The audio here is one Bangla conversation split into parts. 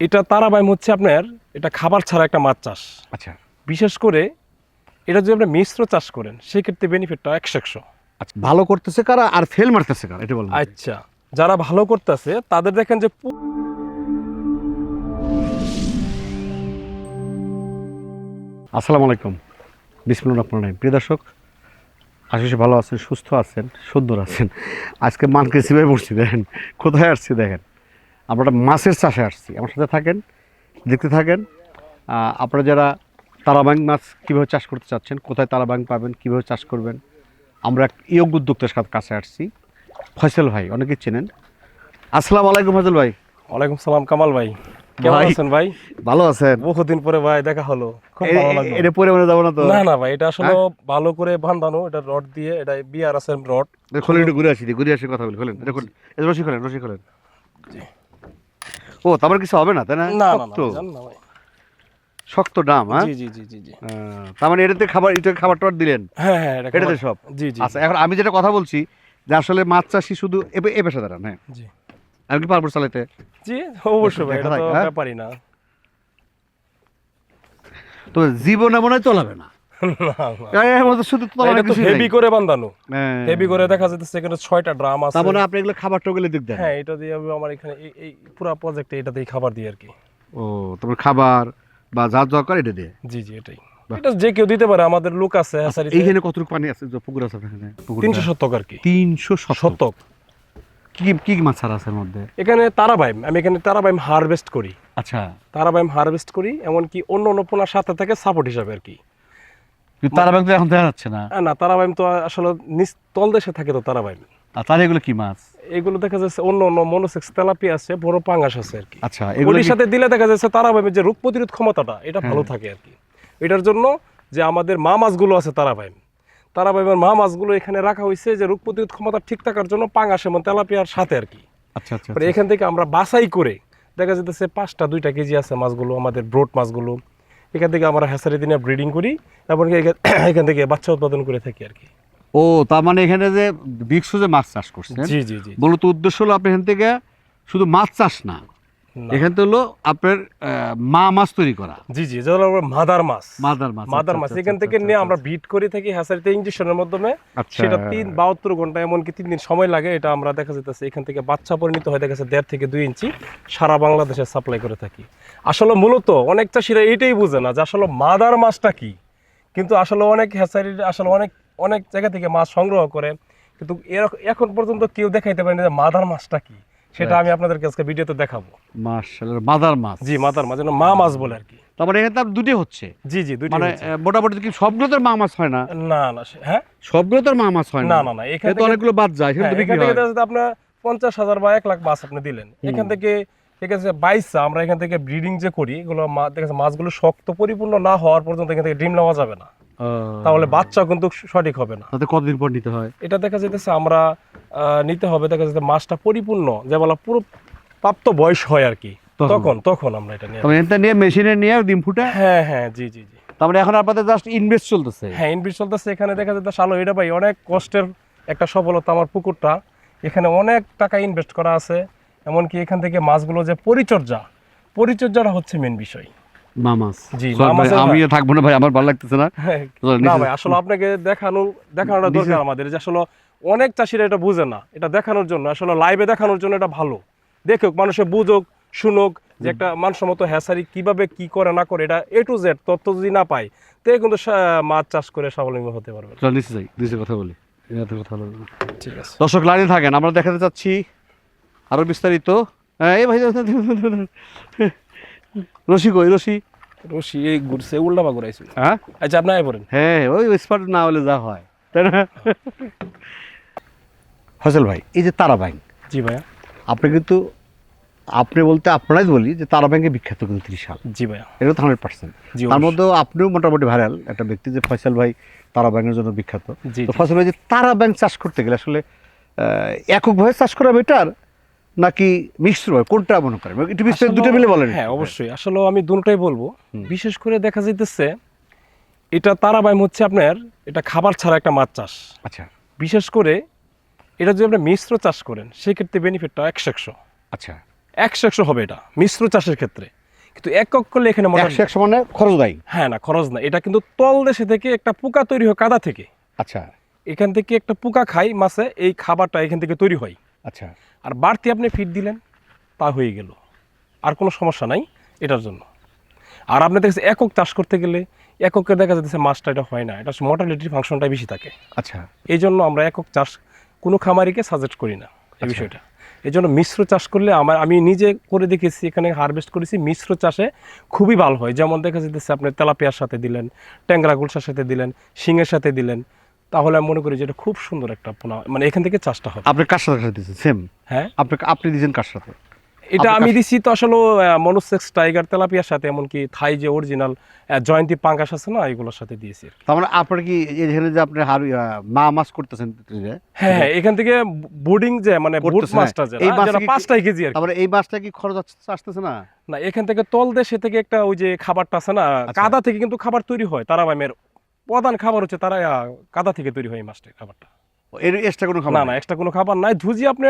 এটা তারাবাইম হচ্ছে আপনার এটা খাবার ছাড়া একটা মাছ চাষ। আচ্ছা। বিশেষ করে এটা যদি আপনি মিশ্র চাষ করেন সেক্ষেত্রে বেনিফিটটা একশো একশো। আচ্ছা ভালো করতেছে কারা আর ফেল মারতেছে কারা? এটা বলুন। আচ্ছা যারা ভালো করতেছে তাদের দেখেন যে আসসালামু আলাইকুম। বিসমুল্লাহ রহমান রহিম। প্রিয় দর্শক আশিস ভালো আছেন সুস্থ আছেন সুন্দর আছেন। আজকে মানকে সিভাবে পড়ছি দেখেন। কোথায় আসছি দেখেন। আমরা মাছের চাষে আসছি। আমার সাথে থাকেন দেখতে থাকেন। আপনারা যারা তারাবাং মাছ কীভাবে চাষ করতে চাচ্ছেন কোথায় তারাবাং পাবেন কীভাবে চাষ করবেন আমরা এক ইয়োগ উদ্যোক্তার সাথে কাছে আসছি। ফয়সাল ভাই অনেকে চেনেন। আসসালামু আলাইকুম ফয়সাল ভাই। ওয়ালাইকুম সালাম কামাল ভাই। কেমন ভাই। আছেন ভাই? ভালো আছেন। বহুদিন পরে ভাই দেখা হলো খুব ভালো লাগল। এটা পরে মনে যাব না তো? না না ভাই এটা আসলে ভালো করে বাঁধানো এটা রড দিয়ে এটা রড। খোলেন একটু ঘুরে আসি ঘুরে আসি কথা বলি খোলেন এটা খোলেন রশি খোলেন রশি খোলেন। ও তারপর কিছু হবে না তাই না? না না না শক্ত। জান না ভাই। শক্ত ডাম হ্যাঁ? জি জি জি জি তার মানে এটাতে খাবার এটা খাবার টাবার দিলেন? হ্যাঁ হ্যাঁ এটা এটাতে সব? জি জি। আচ্ছা এখন আমি যেটা কথা বলছি যে আসলে মাছ চাষি শুধু এ পেশা দাঁড়ান হ্যাঁ? জি। আমি কি পারব চালাইতে জি অবশ্যই ভাই এটা তো হ্যাঁ? ব্যাপারই না। তো জীবনে মনে হয় চলাবে না। শুধু তো হেভি করে বাঁধানো। হ্যাঁ। হেভি করে দেখা যাচ্ছে সেখানে ছয়টা ড্রাম আছে। তার মানে আপনি এগুলো খাবার টোগেলে দিক দেন। হ্যাঁ এটা দিয়ে আমি আমার এখানে এই এই পুরো প্রজেক্টে এটা দিয়ে খাবার দিই আর কি। ও তারপর খাবার বা যা যা এটা দিয়ে? জি জি এটাই। এটা যে কেউ দিতে পারে আমাদের লোক আছে এইখানে কতটুকু পানি আছে? যে পুকুর আছে এখানে? তিনশো শতক আর কি। তিনশো শতক। কি কি কি মাছ ছাড়া আছে মধ্যে? এখানে তারাবাইম। আমি এখানে তারাবাইম হারভেস্ট করি। আচ্ছা। তারাবাইম হারভেস্ট করি এমনকি অন্য অন্য পোনার সাথে থাকে সাপোর্ট হিসাবে আর কি। কিন্তু তারা তো এখন দেখা যাচ্ছে না। না তারাবাইম তো আসলে নিচ তল দেশে থাকে তো তারাবাইম আর তাহলে এগুলো কি মাছ? এগুলো দেখা যাচ্ছে অন্য অন্য মনোসেক্স তেলাপি আছে বড় পাঙ্গাস আছে আর কি। আচ্ছা সাথে দিলে দেখা যাচ্ছে তারাবাইমের যে রোগ প্রতিরোধ ক্ষমতাটা এটা ভালো থাকে আর কি। এটার জন্য যে আমাদের মা মাছগুলো আছে তারাবাইম তারাবাইমের মা মাছগুলো এখানে রাখা হয়েছে যে রোগ প্রতিরোধ ক্ষমতা ঠিক থাকার জন্য পাঙ্গাস এবং তেলাপিয়ার সাথে আর কি। আচ্ছা আচ্ছা এখান থেকে আমরা বাছাই করে দেখা যেতেছে পাঁচটা দুইটা কেজি আছে মাছগুলো আমাদের ব্রড মাছগুলো। এখান থেকে আমরা হ্যাসারি দিনে ব্রিডিং করি এবং এখান- থেকে বাচ্চা উৎপাদন করে থাকি আর কি ও তার মানে এখানে যে বিক্সু যে মাছ চাষ করছেন জি জি জি মূলত উদ্দেশ্য হলো আপনি এখান থেকে শুধু মাছ চাষ না। এখান হলো আপনার মা মাছ তৈরি করা। জি জি যেগুলো মাদার মাছ। মাদার মাছ মাদার আচ্ছা, মাছ। আচ্ছা, এখান আচ্ছা, থেকে নিয়ে আমরা বিট করে থাকি হ্যাসারিতে ইঞ্জেকশনের মাধ্যমে। সেটা তিন বাহাত্তর ঘণ্টা এমনকি তিন দিন সময় লাগে এটা আমরা দেখা যেতেছে এখান থেকে বাচ্চা পরিণত হয়ে দেখা যাচ্ছে দেড় থেকে দুই ইঞ্চি সারা বাংলাদেশে সাপ্লাই করে থাকি। আসলে মূলত অনেক চাষিরা এটাই বুঝে না যে আসলে মাদার মাছটা কি। কিন্তু আসলে অনেক হ্যাচারির আসলে অনেক অনেক জায়গা থেকে মাছ সংগ্রহ করে। কিন্তু এখন পর্যন্ত কেউ দেখাইতে পারেনি যে মাদার মাছটা কি। সেটা আমি আপনাদেরকে আজকে ভিডিওতে দেখাবো। মাশাআল্লাহ, মাদার মাছ। জি মাদার মাছ মা মাছ বলে আর কি। তারপরে এখানে তার দুটি হচ্ছে। জি জি দুইটা মানে মোটামুটি কি সবগুলো তো মা মাছ হয় না? না না হ্যাঁ? সবগুলো তো মা মাছ হয় না? না না এখানে এখানে তো অনেকগুলো বাদ যায় সেখানে হ্যাঁ, বিক্রি হয়। যাচ্ছে আপনার পঞ্চাশ হাজার বা এক লাখ মাছ আপনি দিলেন। এখান থেকে ঠিক আছে বাইশটা আমরা এখান থেকে ব্রিডিং যে করি এগুলো দেখা যাচ্ছে মাছগুলো শক্ত পরিপূর্ণ না হওয়ার পর্যন্ত এখান থেকে ডিম নেওয়া যাবে না। তাহলে বাচ্চা কিন্তু সঠিক হবে না। তাতে কতদিন পর নিতে হয়? এটা দেখা যেতেছে আমরা নিতে হবে দেখা যাচ্ছে মাছটা পরিপূর্ণ যে বলা পুরো প্রাপ্ত বয়স হয় আর কি। তখন? তখন আমরা এটা নিয়ে এটা নিয়ে মেশিনে নিয়ে ডিম ফুটে? হ্যাঁ হ্যাঁ জি জি জি। তারপরে এখন আপনাদের জাস্ট ইনভেস্ট চলতেছে? হ্যাঁ ইনভিট চলতেছে। এখানে দেখা যাচ্ছে শালো এটা ভাই অনেক কষ্টের একটা সফলতা আমার পুকুরটা। এখানে অনেক টাকা ইনভেস্ট করা আছে এমনকি এখান থেকে মাছগুলো যে পরিচর্যা পরিচর্যাটা হচ্ছে মেন বিষয়। থাকব না ভাই আমার ভালো লাগতেছে না। হ্যাঁ, না ভাই আসলে আপনাকে দেখানো দেখানোটা দরকার আমাদের যে আসলে অনেক চাষিরা এটা বুঝে না এটা দেখানোর জন্য। আসলে লাইভে দেখানোর জন্য এটা ভালো। দেখুক মানুষে বুঝুক শুনুক যে একটা মানসম্মত হ্যাসারি কীভাবে কি করে না করে এটা এ টু জেড তথ্য যদি না পায় তে কিন্তু মাছ চাষ করে স্বাবলম্বী হতে পারবে। নিচে কথা বলি। কথা ঠিক আছে। দর্শক লাইনে থাকেন আমরা দেখাতে চাচ্ছি আরও বিস্তারিত। হ্যাঁ, এই ভাই রশি কই রশি? রশি এই ঘুরছে উল্টা বা ঘুরাইছে হ্যাঁ? আচ্ছা আপনি আয় পড়েন। হ্যাঁ ওই স্পট না হলে যা হয়। তাই না? ফসল ভাই এই যে তারা ব্যাংক জি ভাইয়া। আপনি কিন্তু আপনি বলতে আপনারাই বলি যে তারা ব্যাংকে বিখ্যাত কিন্তু ত্রিশাল জি ভাইয়া। এটা তো হান্ড্রেড পার্সেন্ট জি তার। মধ্যেও আপনিও মোটামুটি ভাইরাল একটা ব্যক্তি যে ফয়সাল ভাই তারা ব্যাংকের জন্য বিখ্যাত। তো ফসল ভাই যে তারা ব্যাংক চাষ করতে গেলে আসলে এককভাবে চাষ করা বেটার নাকি মিশ্র হয়? কোনটা মনে করেন? একটু বিস্তারিত দুটো মিলে বলেন। হ্যাঁ অবশ্যই। আসলে আমি দুটোটাই বলব। বিশেষ করে দেখা যাইতেছে এটা তারাবাইম হচ্ছে আপনার এটা খাবার ছাড়া একটা মাছ চাষ। আচ্ছা। বিশেষ করে এটা যদি আপনি মিশ্র চাষ করেন সেক্ষেত্রে বেনিফিটটা একশো একশো। আচ্ছা। একশো একশো হবে এটা মিশ্র চাষের ক্ষেত্রে। কিন্তু একক করলে এখানে একশো একশো মানে খরচ দেয় হ্যাঁ না খরচ না এটা কিন্তু তল দেশে থেকে একটা পোকা তৈরি হয় কাদা থেকে। আচ্ছা। এখান থেকে একটা পোকা খাই মাছে এই খাবারটা এখান থেকে তৈরি হয়। আচ্ছা। আর বাড়তি আপনি ফিট দিলেন তা হয়ে গেল। আর কোনো সমস্যা নাই এটার জন্য। আর আপনি দেখছেন একক চাষ করতে গেলে এককে দেখা যাচ্ছে মাছটা এটা হয় না এটা মর্টালিটির ফাংশনটা বেশি থাকে। আচ্ছা। এই জন্য আমরা একক চাষ কোনো খামারিকে সাজেস্ট করি না এই বিষয়টা। এই জন্য মিশ্র চাষ করলে আমার আমি নিজে করে দেখেছি এখানে হারভেস্ট করেছি মিশ্র চাষে খুবই ভালো হয়। যেমন দেখা যেতেছে আপনি তেলাপিয়ার সাথে দিলেন ট্যাংরা গুলসার সাথে দিলেন শিঙের সাথে দিলেন তাহলে আমি মনে করি যে এটা খুব সুন্দর একটা পোনা মানে এখান থেকে চাষটা হবে। আপনি কার সাথে দিয়েছেন সেম হ্যাঁ। আপনি আপনি দিয়েছেন কার সাথে? এটা আমি দিছি তো আসলে মনোসেক্স টাইগার তেলাপিয়ার সাথে এমনকি থাই যে অরিজিনাল জয়ন্তী পাঙ্গাস আছে না এগুলোর সাথে দিয়েছি তার মানে আপনার কি এখানে যে আপনি হার মা মাছ করতেছেন হ্যাঁ হ্যাঁ এখান? থেকে বোর্ডিং যে মানে বুট করতেছে, মাছটা হ্যাঁ। এই মাছটা যেটা কেজি আর। তারপরে এই মাছটা কি খরচ আসতে- আসতেছে না? না এখান থেকে তল দেশে থেকে একটা ওই যে খাবারটা আছে না আচ্ছা। কাদা থেকে কিন্তু খাবার তৈরি হয় তারা তারাবাইমের প্রধান খাবার হচ্ছে তারা কাদা থেকে তৈরি হয় এই মাছটা খাবারটা। এর এক্সট্রা কোনো খাবার না না এক্সট্রা কোনো খাবার নাই। ধুজি আপনি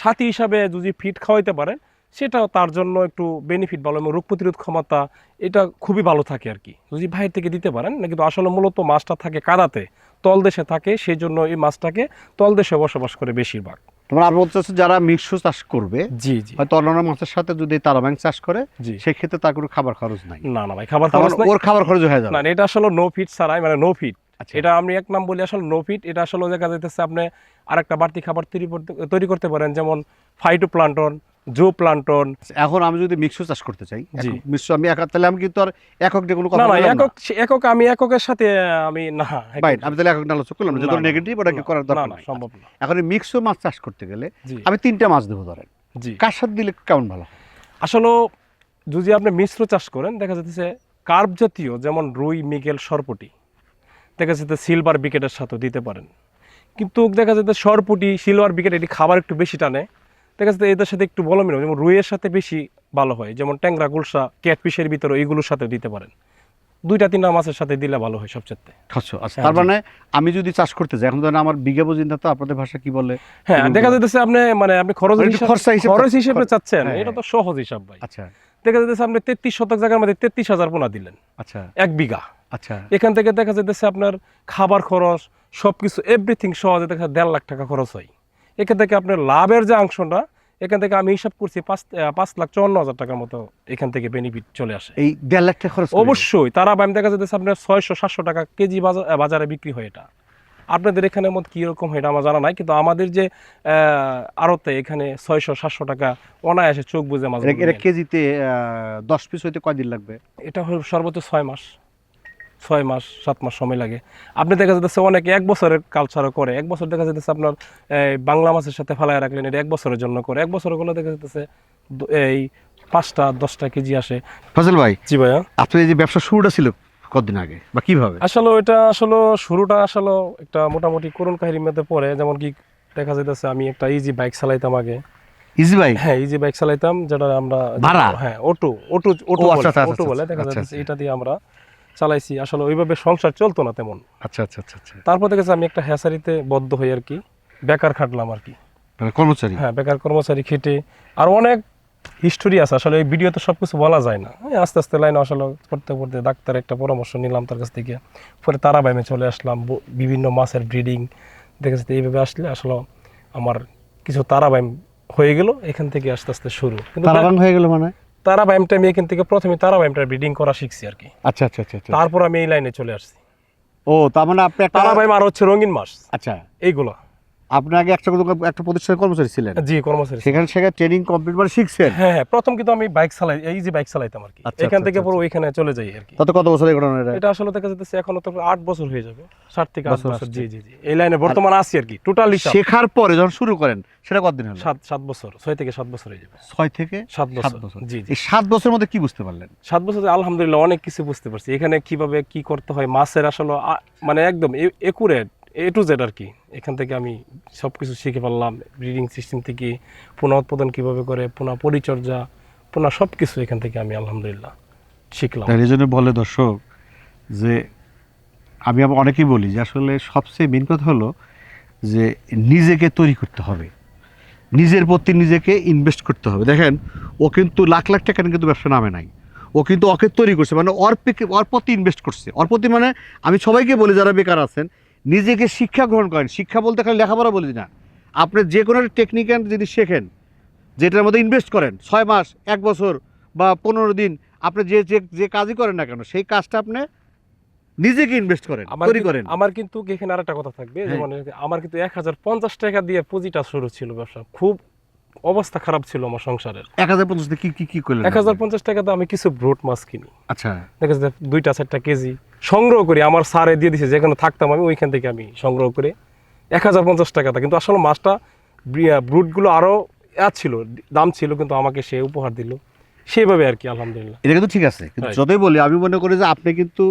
সাথী হিসাবে যদি ফিট খাওয়াইতে পারেন সেটাও তার জন্য একটু বেনিফিট ভালো এবং রোগ প্রতিরোধ ক্ষমতা এটা খুবই ভালো থাকে আর কি। যদি বাইরে থেকে দিতে পারেন না কিন্তু আসলে মূলত মাছটা থাকে কাদাতে তল দেশে থাকে সেই জন্য এই মাছটাকে তল দেশে বসবাস করে বেশিরভাগ। তোমার আপনি বলতে যারা মিশ্র চাষ করবে জি জি। হয়তো অন্যান্য মাছের সাথে যদি তারা ব্যাংক চাষ করে জি। সেক্ষেত্রে তার কোনো খাবার খরচ নাই। না না ভাই খাবার খরচ মানে ওর খাবার খরচ হয়ে যাবে। না এটা আসলে নো ফিট ছাড়াই মানে নো ফিট আচ্ছা। এটা আমি এক নাম বলি আসলে নো ফিট এটা আসলে দেখা যাইতেছে আপনি আরেকটা বাড়তি খাবার তৈরি করতে তৈরি করতে পারেন যেমন ফাইটো প্লান্টন জো প্লান্টন এখন আমি যদি মিশ্র চাষ করতে চাই। মিশ্র আমি একা তাহলে আমি কিন্তু আর একক দিয়ে কোনো কথা না একক একক আমি এককের সাথে আমি না Right, আমি তাহলে একক আলোচনা করলাম যেহেতু নেগেটিভ ওটাকে না, করার দরকার নাই। সম্ভব না। এখন এই মাছ চাষ করতে গেলে আমি তিনটা মাছ দেবো ধরেন। জি। কার সাথে দিলে কেমন ভালো? আসলে যদি আপনি মিশ্র চাষ করেন দেখা যাচ্ছে কার্প জাতীয় যেমন রুই মিগেল সরপুটি দেখা যাচ্ছে সিলভার বিকেটের সাথে দিতে পারেন। কিন্তু দেখা যাচ্ছে সরপুটি সিলভার বিকেট এটি খাবার একটু বেশি টানে। দেখা যাচ্ছে এদের সাথে একটু বলো মিলো যেমন রুইয়ের সাথে বেশি ভালো হয় যেমন ট্যাংরা গুলশা ক্যাটফিশের ভিতরে এইগুলোর সাথে দিতে পারেন। দুইটা তিনটা মাছের সাথে দিলে ভালো হয় সবচেয়ে আচ্ছা। হ্যাঁ, তার মানে আমি যদি চাষ করতে যাই এখন ধরেন আমার বিঘা বুঝিনা তো আপনাদের ভাষা কি বলে? হ্যাঁ দেখা যাচ্ছে আপনি মানে আপনি খরচ মানে খরচা হিসেবে চাচ্ছেন হ্যাঁ, এটা তো সহজ হিসাব ভাই। আচ্ছা। দেখা যাচ্ছে আপনি তেত্রিশ শতক জায়গার মধ্যে তেত্রিশ হাজার পোনা দিলেন। আচ্ছা। এক বিঘা। আচ্ছা। এখান থেকে দেখা যাচ্ছে আপনার খাবার খরচ সবকিছু এভরিথিং সহজে দেখা যায় দেড় লাখ টাকা খরচ হয়। এখান থেকে আপনার লাভের যে অংশটা এখান থেকে আমি হিসাব করছি পাঁচ পাঁচ লাখ চুয়ান্ন হাজার টাকার মতো এখান থেকে বেনিফিট চলে আসে। এই দেড় লাখ টাকা খরচ অবশ্যই তারা আমি দেখা যাচ্ছে আপনার ছয়শো সাতশো টাকা কেজি বাজার বাজারে বিক্রি হয় এটা। আপনাদের এখানে কীরকম হয় এটা আমার জানা নাই কিন্তু আমাদের যে আড়তে এখানে ছয়শো সাতশো টাকা অনায়াসে চোখ বুঝে মাছ এটা- এটা কেজিতে দশ পিস হইতে কয়দিন লাগবে? এটা হল সর্বোচ্চ ছয় মাস। ছয় মাস সাত মাস সময় লাগে। আপনি দেখা যাচ্ছে অনেকে এক বছরের কালচারও করে এক বছর দেখা যাচ্ছে আপনার এই, বাংলা মাছের সাথে ফেলায় রাখলেন এটা এক বছরের জন্য করে। এক বছরগুলো দেখা যাচ্ছে এই পাঁচটা দশটা কেজি আসে। ফজল ভাই জি ভাইয়া। আপনার এই যে ব্যবসা শুরুটা ছিল কতদিন আগে বা কীভাবে? আসলে এটা আসলে শুরুটা আসলে একটা মোটামুটি করুণ কাহিনীর মধ্যে পড়ে। যেমন কি দেখা যাইতেছে আমি একটা ইজি বাইক চালাইতাম আগে। ইজি ভাই হ্যাঁ ইজি বাইক চালাইতাম যেটা আমরা ভাড়া? হ্যাঁ অটো অটো অটো বলে আচ্ছা, অটো বলে। দেখা যাচ্ছে আচ্ছা। এটা দিয়ে আমরা চালাইছি আসলে ওইভাবে সংসার চলতো না তেমন। আচ্ছা আচ্ছা আচ্ছা আচ্ছা। তারপর দেখেছি আমি একটা হ্যাসারিতে বদ্ধ হই আর কি বেকার খাটলাম আর কি। মানে কর্মচারী? হ্যাঁ বেকার কর্মচারী খেটে। আর অনেক হিস্টোরি আছে আসলে এই ভিডিওতে সব কিছু বলা যায় না। আস্তে আস্তে লাইন আসলে পড়তে পড়তে ডাক্তার একটা পরামর্শ নিলাম তার কাছ থেকে। পরে তারা তারাবাইমে চলে আসলাম বিভিন্ন মাছের ব্রিডিং দেখেছি এইভাবে আসলে আসলে আমার কিছু তারা তারাবাইম হয়ে গেল এখান থেকে আস্তে আস্তে শুরু। কিন্তু হয়ে গেল মানে? তারাবাইমটা আমি এখান থেকে প্রথমে তারা ব্যায়ামটা ব্রিডিং করা শিখছি আর কি। আচ্ছা আচ্ছা আচ্ছা আচ্ছা। তারপর আমি এই লাইনে চলে আসছি। ও তার মানে আপনি একটা ব্যায়াম আর হচ্ছে রঙিন মাছ। আচ্ছা। এইগুলো। আপনি আগে একটা একটা প্রতিষ্ঠানের কর্মচারী ছিলেন? জি কর্মচারী সেখানে সেখানে ট্রেনিং কমপ্লিট মানে শিখছেন? হ্যাঁ হ্যাঁ প্রথম কিন্তু আমি বাইক চালাই এই যে বাইক চালাইতাম আর কি আচ্ছা, এখান আচ্ছা, থেকে আচ্ছা, পুরো ওইখানে চলে যাই আর কি তত কত বছর ঘটনা এটা? এটা আসলে দেখা যাচ্ছে এখনও তো আট বছর হয়ে যাবে। ষাট থেকে আট বছর বছর জি জি জি। এই লাইনে বর্তমান আছি আর কি টোটাল শেখার পরে যখন শুরু করেন সেটা কতদিন হলো? সাত সাত বছর ছয় থেকে সাত বছর হয়ে যাবে। ছয় থেকে সাত বছর জি জি। এই সাত বছরের মধ্যে কি বুঝতে পারলেন? সাত বছর আলহামদুলিল্লাহ অনেক কিছু বুঝতে পারছি। এখানে কীভাবে কি করতে হয় মাছের আসলে মানে একদম একুরেট এ টু জেড আর কি এখান থেকে আমি সব কিছু শিখে পারলাম ব্রিডিং সিস্টেম থেকে, পুনঃ উৎপাদন কীভাবে করে, পুনঃ পরিচর্যা, পুনঃ সব কিছু এখান থেকে আমি আলহামদুলিল্লাহ শিখলাম। এই জন্য বলে দর্শক যে, আমি আবার অনেকেই বলি যে আসলে সবচেয়ে মেন কথা হলো যে নিজেকে তৈরি করতে হবে। নিজের প্রতি নিজেকে ইনভেস্ট করতে হবে। দেখেন, ও কিন্তু লাখ লাখ টাকা কিন্তু ব্যবসা নামে নাই। ও কিন্তু ওকে তৈরি করছে মানে ওর প্রতি ইনভেস্ট করছে। ওর প্রতি মানে আমি সবাইকে বলি, যারা বেকার আছেন নিজেকে শিক্ষা গ্রহণ করেন। শিক্ষা বলতে খালি লেখাপড়া বলি না। আপনি যে কোনো একটা টেকনিক্যাল যদি শেখেন যেটার মধ্যে ইনভেস্ট করেন ছয় মাস এক বছর বা পনেরো দিন আপনি যে যে যে কাজই করেন না কেন সেই কাজটা আপনি নিজেকে ইনভেস্ট করেন তৈরি করেন। আমার কিন্তু এখানে আরেকটা কথা থাকবে হ্যাঁ। যেমন আমার কিন্তু এক হাজার পঞ্চাশ টাকা দিয়ে পুঁজিটা শুরু ছিল ব্যবসা। খুব অবস্থা খারাপ ছিল আমার সংসারের। এক হাজার পঞ্চাশ কি কি কি করলেন এক হাজার পঞ্চাশ টাকা টাকাতে আমি কিছু ব্রোড মাছ কিনি। আচ্ছা। দেখা যাচ্ছে দুইটা চারটা কেজি। সংগ্রহ করি আমার সারে দিয়ে দিছে যেখানে থাকতাম আমি ওইখান থেকে আমি সংগ্রহ করে এক হাজার পঞ্চাশ টাকাতে কিন্তু আসলে মাছটা ব্রুটগুলো আরও ইয়াদ ছিল দাম ছিল কিন্তু আমাকে সে উপহার দিল। সেইভাবে আর কি আলহামদুলিল্লাহ। এটা কিন্তু ঠিক আছে কিন্তু. যতই বলি আমি মনে করি যে আপনি কিন্তু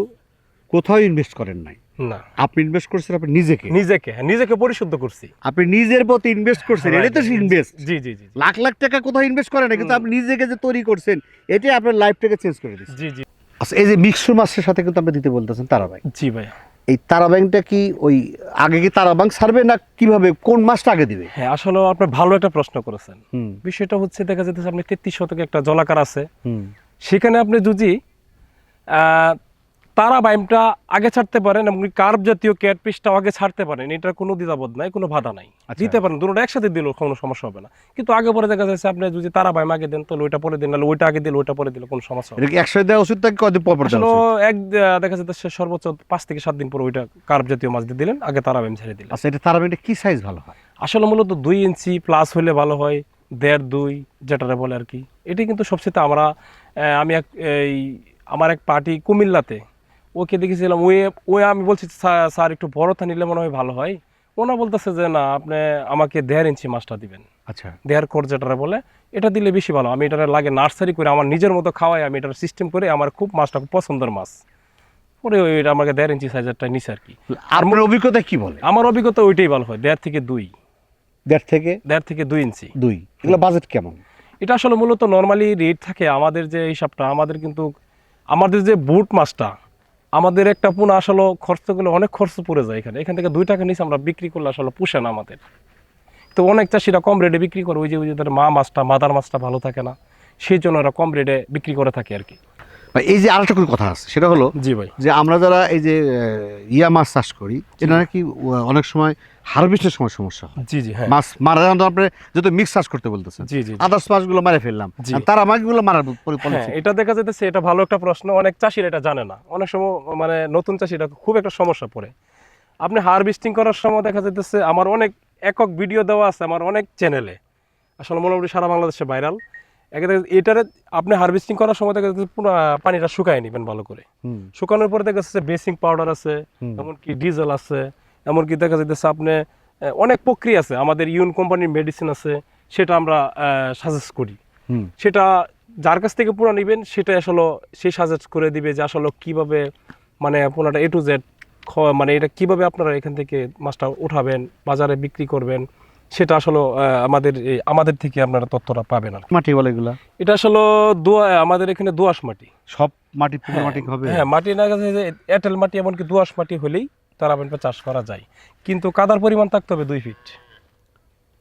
কোথাও ইনভেস্ট করেন নাই। না। আপনি ইনভেস্ট করছেন আপনি নিজেকে। নিজেকে হ্যাঁ, নিজেকে পরিশুদ্ধ করছি। আপনি নিজের প্রতি ইনভেস্ট করছেন এটাই তো ইনভেস্ট জি জি জি লাখ লাখ টাকা কোথাও ইনভেস্ট করেন না কিন্তু আপনি নিজেকে যে তৈরি করছেন এটাই আপনার লাইফটাকে চেঞ্জ করে দিচ্ছে। জি জি। আচ্ছা এই যে মিক্সুর মাছের সাথে কিন্তু আপনি দিতে বলতেছেন তারাবাই জি ভাই। এই তারাবাংটা কি ওই আগে কি তারাবাং ছাড়বে না কীভাবে কোন মাছটা আগে দিবে? হ্যাঁ আসলে আপনি ভালো একটা প্রশ্ন করেছেন। হুম। বিষয়টা হচ্ছে দেখা যাচ্ছে আপনি তেত্রিশ শতকে একটা জলাকার আছে। হুম। সেখানে আপনি যদি আহ, তারা বাইমটা আগে ছাড়তে পারেন এবং কার্ভ জাতীয় ক্যাট পিসটাও আগে ছাড়তে পারেন। এটার কোনো দ্বিধাবোধ নাই কোনো বাধা নাই। আচ্ছা। দিতে পারেন দুটো একসাথে দিলেও কোনো সমস্যা হবে না। কিন্তু আগে পরে দেখা যাচ্ছে আপনি যদি তারা বাইম আগে দেন তাহলে ওইটা পরে দিন নাহলে ওইটা আগে দিলে ওইটা পরে দিলে কোনো সমস্যা হবে একসাথে দেওয়া উচিত নাকি কদিন পর? এক দেখা যাচ্ছে সে সর্বোচ্চ পাঁচ থেকে সাত দিন পরে ওইটা কার্ভ জাতীয় মাছ দিয়ে দিলেন আগে তারা বাইম ছেড়ে দিলেন। আচ্ছা এটা তারাবাংটা কি সাইজ ভালো হয়? আসলে মূলত দুই ইঞ্চি প্লাস হলে ভালো হয় দেড় দুই যেটারে বলে আর কি। এটি কিন্তু সবচেয়ে আমরা আমি এক এই আমার এক পার্টি কুমিল্লাতে ওকে দেখেছিলাম ওয়ে ওয়ে আমি বলছি "স্যার- একটু বড়টা নিলে মনে হয় ভালো হয়। ওনা বলতেছে যে না আপনি আমাকে দেড় ইঞ্চি মাছটা দিবেন। আচ্ছা। দেড় কোর যেটারে বলে এটা দিলে বেশি ভালো। আমি এটা লাগে নার্সারি করে আমার নিজের মতো খাওয়াই আমি এটার সিস্টেম করে আমার খুব মাছটা খুব পছন্দের মাছ। পরে ওই এটা আমাকে দেড় ইঞ্চি সাইজেরটা নিছে আর কি আপনার অভিজ্ঞতা কি বলে? আমার অভিজ্ঞতা ওইটাই ভালো হয় দেড় থেকে দুই। দেড় থেকে? দেড় থেকে দুই ইঞ্চি। দুই। এগুলো বাজেট কেমন? এটা আসলে মূলত নর্মালি রেট থাকে আমাদের যে হিসাবটা আমাদের কিন্তু আমাদের যে বুট মাছটা আমাদের একটা পুনা আসলে খরচ করলে অনেক খরচ পড়ে যায় এখানে। এখান থেকে দুই টাকা নিচে আমরা বিক্রি করলে আসলে পুষে না আমাদের। তো অনেক চাষিরা কম রেটে বিক্রি করে, ওই যে ওই যে মা মাছটা, মাদার মাছটা ভালো থাকে না, সেই জন্য ওরা কম রেটে বিক্রি করে থাকে আর কি। বা এই যে আরেকটা করে কথা আছে সেটা হলো জি ভাই। যে আমরা যারা এই যে ইয়া মাছ চাষ করি এটা নাকি অনেক সময় হারভেস্টের সময় সমস্যা হয়। জি জি হ্যাঁ। মাছ মারা যান আপনি যেহেতু মিক্স চাষ করতে বলতেছেন জি জি। আদার্স মাছগুলো মারে ফেললাম তারা মাছগুলো মারার পরি- হ্যাঁ এটা দেখা যেতেছে এটা ভালো একটা প্রশ্ন অনেক চাষিরা এটা জানে না। অনেক সময় মানে নতুন চাষিরা খুব একটা সমস্যা পড়ে। আপনি হারভেস্টিং করার সময় দেখা যেতেছে আমার অনেক একক ভিডিও দেওয়া আছে আমার অনেক চ্যানেলে আসলে মোটামুটি সারা বাংলাদেশে ভাইরাল এটারে আপনি হারভেস্টিং করার সময় দেখা যাচ্ছে পুরো পানিটা শুকায় নেবেন ভালো করে। শুকানোর পরে দেখা যাচ্ছে বেসিং পাউডার আছে এমনকি ডিজেল আছে এমনকি দেখা যাচ্ছে আপনি অনেক প্রক্রিয়া আছে। আমাদের ইউন কোম্পানির মেডিসিন আছে সেটা আমরা সাজেস্ট করি। সেটা যার কাছ থেকে পুরা নেবেন সেটা আসলে সে সাজেস্ট করে দিবে যে আসলে কীভাবে মানে পুনাটা এ টু জেড মানে এটা কীভাবে আপনারা এখান থেকে মাছটা উঠাবেন বাজারে বিক্রি করবেন। সেটা আসলে আমাদের আমাদের থেকে আপনারা তথ্যটা পাবেন আর। মাটি বলে এগুলা? এটা আসলে দোয়া আমাদের এখানে দোয়াশ মাটি। সব মাটি পুকুর মাটি হবে? হ্যাঁ মাটি না গেছে যে এঁটেল মাটি এমনকি দোআঁশ মাটি হলেই তারা চাষ করা যায়। কিন্তু কাদার পরিমাণ থাকতে হবে দুই ফিট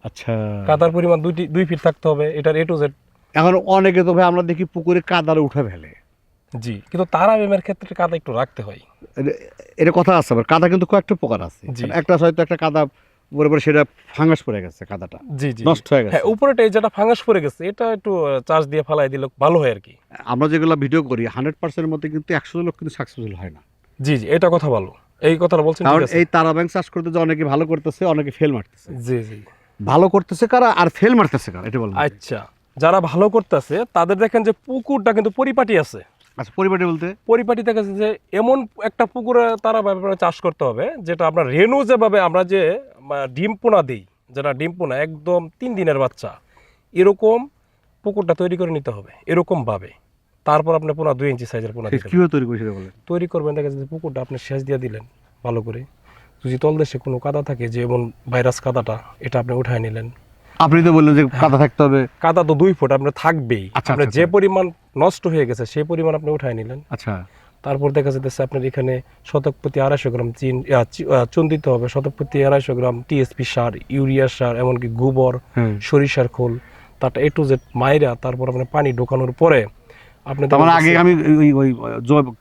আচ্ছা। কাদার পরিমাণ দুইটি দুই ফিট থাকতে হবে এটার এ টু জেড এখন অনেকে তো ভাই আমরা দেখি পুকুরে কাদারে উঠে ফেলে। জি কিন্তু তারা বেমের ক্ষেত্রে কাদা একটু রাখতে হয়। এটা- এটা কথা আছে আবার কাদা কিন্তু কয়েকটা প্রকার আছে। একটা হয়তো একটা কাদা পরে পরে সেটা ফাঙ্গাস পড়ে গেছে কাদাটা। জি জি। নষ্ট হয়ে গেছে। হ্যাঁ উপরেটা এই যেটা ফাঙ্গাস পড়ে গেছে এটা একটু চাষ দিয়ে ফালাই দিলে ভালো হয় আর কি। আমরা যেগুলো ভিডিও করি হান্ড্রেড পার্সেন্টের মধ্যে কিন্তু একশো লোক কিন্তু সাকসেসফুল হয় না। জি জি এটা কথা ভালো। এই কথাটা বলছেন কারণ এই তারা ব্যাংক চাষ করতে যে অনেকে ভালো করতেছে অনেকে ফেল মারতেছে। জি জি। ভালো করতেছে কারা আর ফেল মারতেছে কারা এটা বলব আচ্ছা যারা ভালো করতেছে তাদের দেখেন যে পুকুরটা কিন্তু পরিপাটি আছে। আচ্ছা পরিবারে বলতে? পরিপাটি থেকে যে এমন একটা পুকুরে তারা ব্যাপারে চাষ করতে হবে যেটা আপনার রেনু যেভাবে আমরা যে ডিম পোনা দিই যেটা ডিম পোনা একদম তিন দিনের বাচ্চা এরকম পুকুরটা তৈরি করে নিতে হবে এরকম ভাবে তারপর আপনি পোনা দুই ইঞ্চি সাইজের পোনা কীভাবে তৈরি করেছে তৈরি করবেন দেখা যাচ্ছে পুকুরটা আপনি শেষ দিয়ে দিলেন ভালো করে। যদি তলদেশে কোনো কাদা থাকে যে যেমন ভাইরাস কাদাটা এটা আপনি উঠায় নিলেন। আপনি তো বললেন যে কাদা থাকতে হবে। কাদা তো দুই ফুট আপনার থাকবেই। আচ্ছা, আপনার আচ্ছা, যে আচ্ছা। পরিমাণ নষ্ট হয়ে গেছে সেই পরিমাণ আপনি উঠায় নিলেন। আচ্ছা। তারপর দেখা যাচ্ছে আপনার এখানে শতক প্রতি আড়াইশো গ্রাম চিন চন্দিত চুন দিতে হবে। শতক প্রতি আড়াইশো গ্রাম টিএসপি সার ইউরিয়া সার এমনকি গোবর সরিষার খোল। তারটা এ টু জেড মাইরা তারপর আপনার পানি ঢোকানোর পরে তার মানে আগে আমি ওই ওই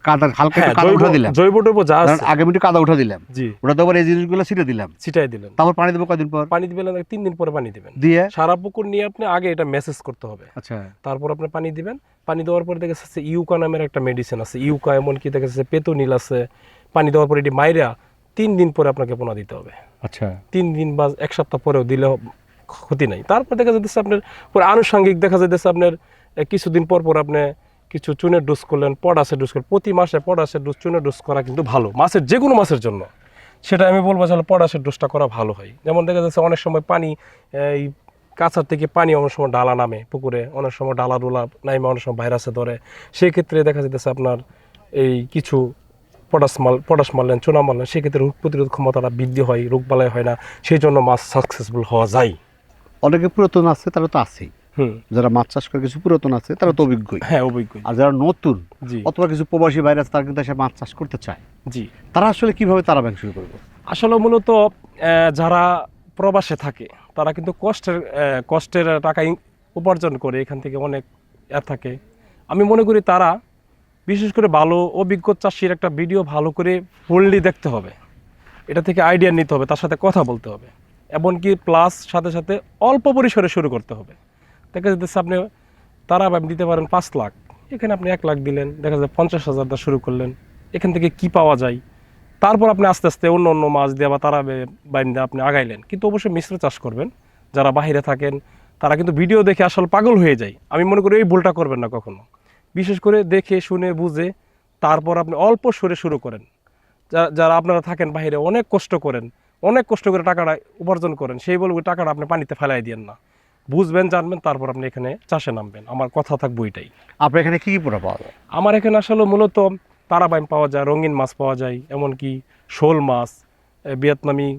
কাদা হালকা হ্যাঁ, কাদা জৈব দিলাম। জৈব টৈব যা আছে। আগে আমি একটু কাদা উঠে দিলাম। জি। ওটা তো আবার এই জিনিসগুলো ছিটে দিলাম। ছিটাই দিলেন। তারপর পানি দেবো কয়দিন পর? পানি দিবেন তিন দিন পরে পানি দিবেন। দিয়ে? সারা পুকুর নিয়ে আপনি আগে এটা মেসেজ করতে হবে। আচ্ছা। তারপর আপনি পানি দিবেন। পানি দেওয়ার পরে দেখা যাচ্ছে ইউকা নামের একটা মেডিসিন আছে। ইউকা এমনকি দেখা যাচ্ছে পেতনিল আছে। পানি দেওয়ার পরে এটি মাইরা তিন দিন পরে আপনাকে পোনা দিতে হবে। আচ্ছা। তিন দিন বা এক সপ্তাহ পরেও দিলে ক্ষতি নাই। তারপর দেখা যাচ্ছে আপনার পরে আনুষঙ্গিক দেখা যাচ্ছে আপনার কিছুদিন পর পর আপনি কিছু চুনের ডোজ করলেন পটাশের ডোজ করলেন প্রতি মাসে পটাশের ডোজ চুনের ডোজ করা কিন্তু ভালো। মাছের যে কোনো মাছের জন্য। সেটা আমি বলব আসলে পটাশের ডোজটা করা ভালো হয়। যেমন দেখা যাচ্ছে অনেক সময় পানি, এই কাছার থেকে পানি অনেক সময় ডালা নামে পুকুরে। অনেক সময় ডালা ডোলা নামে অনেক সময় ভাইরাসে ধরে। সেই ক্ষেত্রে দেখা যাচ্ছে আপনার এই কিছু পটাশ মাল, পটাশ মারলেন, চুনা মারলেন, সেক্ষেত্রে রোগ প্রতিরোধ ক্ষমতাটা বৃদ্ধি হয়, রোগ বালাই হয় না। সেই জন্য মাছ সাকসেসফুল হওয়া যায়। অনেকে পুরাতন আছে, তারা তো আছেই। যারা মাছ চাষ করে কিছু পুরাতন আছে তারা তো অভিজ্ঞই। হ্যাঁ অভিজ্ঞ আর যারা নতুন অথবা কিছু প্রবাসী বাইরে আছে তারা কিন্তু এসে মাছ চাষ করতে চায়। জি। তারা আসলে কীভাবে তারা ব্যাংক শুরু করবে? আসলে মূলত যারা প্রবাসে থাকে তারা কিন্তু কষ্টের কষ্টের টাকা উপার্জন করে এখান থেকে অনেক এ থাকে। আমি মনে করি তারা বিশেষ করে ভালো অভিজ্ঞ চাষির একটা ভিডিও ভালো করে ফুললি দেখতে হবে। এটা থেকে আইডিয়া নিতে হবে তার সাথে কথা বলতে হবে। এমনকি প্লাস সাথে সাথে অল্প পরিসরে শুরু করতে হবে। দেখা যাচ্ছে আপনি তারা আপনি দিতে পারেন পাঁচ লাখ। এখানে আপনি এক লাখ দিলেন, দেখা যায় পঞ্চাশ হাজার দিয়ে শুরু করলেন। এখান থেকে কি পাওয়া যায়? তারপর আপনি আস্তে আস্তে অন্য অন্য মাছ দিয়ে বা তারা বাইন দিয়ে আপনি আগাইলেন। কিন্তু অবশ্যই মিশ্র চাষ করবেন। যারা বাইরে থাকেন, তারা কিন্তু ভিডিও দেখে আসলে পাগল হয়ে যায়। আমি মনে করি এই ভুলটা করবেন না কখনো। বিশেষ করে দেখে, শুনে, বুঝে, তারপর আপনি অল্প সরে শুরু করেন। যারা আপনারা থাকেন বাইরে, অনেক কষ্ট করেন। অনেক কষ্ট করে টাকাটা উপার্জন করেন। সেই বলব টাকাটা আপনি পানিতে ফেলাই দিয়েন না। বুঝবেন জানবেন তারপর আপনি এখানে চাষে নামবেন। আমার কথা থাকব এটাই আপনার এখানে কি কি পোড়া পাওয়া যায়? আমার এখানে আসলে মূলত তারাবাইন পাওয়া যায় রঙিন মাছ পাওয়া যায় এমনকি শোল মাছ ভিয়েতনামি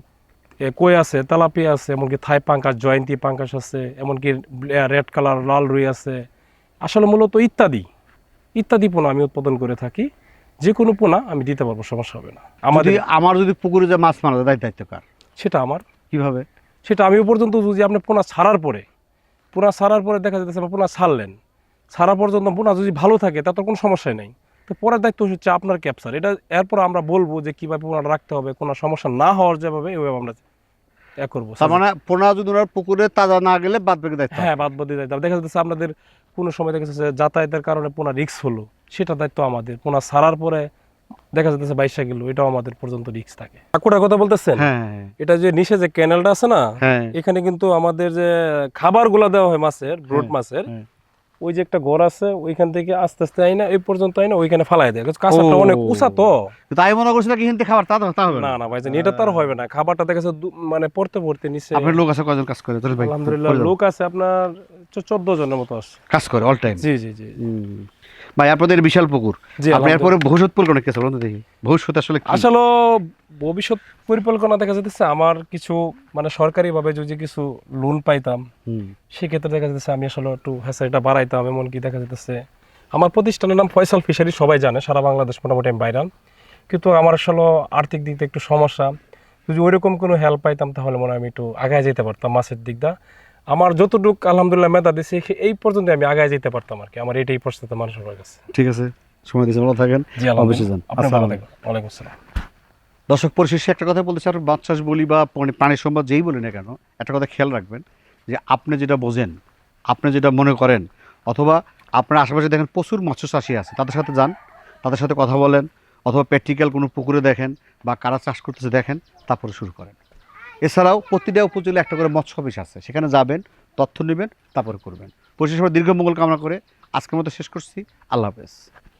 কই আছে তেলাপিয়া আছে এমনকি থাই পাঙ্কাস জয়ন্তী পাঙ্কাস আছে এমনকি রেড কালার লাল রুই আছে। আসলে মূলত ইত্যাদি ইত্যাদি পোনা আমি উৎপাদন করে থাকি। যে কোনো পোনা আমি দিতে পারব সমস্যা হবে না। আমাদের আমার যদি পুকুরে যে মাছ মারা যায় দায়িত্ব কার? সেটা আমার। কীভাবে? সেটা আমি পর্যন্ত যদি আপনি পোনা ছাড়ার পরে পোনা ছাড়ার পরে দেখা যাচ্ছে পোনা ছাড়লেন। ছাড়া পর্যন্ত পোনা যদি ভালো থাকে তা তো কোনো সমস্যাই নেই। তো পরের দায়িত্ব হচ্ছে আপনার ক্যাপচার এটা এরপর আমরা বলব যে কীভাবে পোনাটা রাখতে হবে কোনো সমস্যা না হওয়ার যেভাবে ওইভাবে আমরা করব। তার মানে পোনা যদি ওনার পুকুরে তাজা না গেলে বাদ বাকি দায়িত্ব। হ্যাঁ বাদ দিয়ে দায়িত্ব। দেখা যাচ্ছে আপনাদের কোনো সময় দেখা যাচ্ছে যাতায়াতের কারণে পোনা রিক্স হলো সেটা দায়িত্ব আমাদের। পোনা ছাড়ার পরে দেখা যাচ্ছে বাইশা গেল এটাও আমাদের পর্যন্ত রিক্স থাকে। কাকুটার কথা বলতেছেন? হ্যাঁ এটা যে নিচে যে ক্যানেলটা আছে না হ্যাঁ। এখানে কিন্তু আমাদের যে খাবারগুলো দেওয়া হয় মাছের ব্রুড হ্যাঁ, মাছের হ্যাঁ। ওই যে একটা ঘর আছে ওইখান থেকে আস্তে আস্তে আইনা এই পর্যন্ত আইনা ওইখানে ফালাই দেয়। কাঁচাটা অনেক উঁচা তো। তাই মনে করছিল কি হিন্দি খাবার তা তা হবে না। না ভাইজান এটা তো আর হবে না। খাবারটা দেখা যাচ্ছে মানে পড়তে পড়তে নিচে আপনার লোক আছে কয়জন কাজ করে? তাহলে ভাই আলহামদুলিল্লাহ লোক আছে আপনার চোদ্দ জনের মতো আছে। কাজ করে অল টাইম জি জি জি ভাই আপনাদের বিশাল পুকুর আপনি এরপরে। ভবিষ্যৎ পরিকল্পনা কি বলুন তো দেখি ভবিষ্যৎ আসলে কি? আসলে ভবিষ্যৎ পরিকল্পনা দেখা যাচ্ছে আমার কিছু মানে সরকারিভাবে যদি কিছু লোন পাইতাম। সেক্ষেত্রে দেখা যাচ্ছে আমি আসলে একটু হ্যাসারিটা বাড়াইতাম এমনকি দেখা যাচ্ছে আমার প্রতিষ্ঠানের নাম ফয়সাল ফিশারি সবাই জানে সারা বাংলাদেশ মোটামুটি আমি বাইরান কিন্তু আমার আসলে আর্থিক দিক দিয়ে একটু সমস্যা যদি ওইরকম কোনো হেল্প পাইতাম তাহলে মনে হয় আমি একটু আগায় যেতে পারতাম মাছের দিক দা আমার যতটুক আলহামদুলিল্লাহ মেধা দিছে এই পর্যন্ত আমি আগায় যেতে পারতাম আর কি। আমার এটাই প্রশ্নতে মানুষের কাছে ঠিক আছে সময় দিয়েছে ভালো থাকেন। জি অবশ্যই যান। আসসালামু থাকবেন। ওয়ালাইকুম আসসালাম। দর্শক পরিশেষে একটা কথা বলতে চাই মাছ চাষ বলি বা পানি- পানির সম্পদ যেই বলি না কেন একটা কথা খেয়াল রাখবেন যে আপনি যেটা বোঝেন আপনি যেটা মনে করেন অথবা আপনার আশেপাশে দেখেন প্রচুর মৎস্য চাষি আছে তাদের সাথে যান তাদের সাথে কথা বলেন অথবা প্র্যাকটিক্যাল কোনো পুকুরে দেখেন বা কারা চাষ করতেছে দেখেন তারপরে শুরু করেন। এছাড়াও প্রতিটা উপজেলা একটা করে মৎস্য অফিস আছে। সেখানে যাবেন, তথ্য নেবেন, তারপরে করবেন। পরিশেষ দীর্ঘ মঙ্গল কামনা করে আজকের মতো শেষ করছি। আল্লাহ হাফেজ।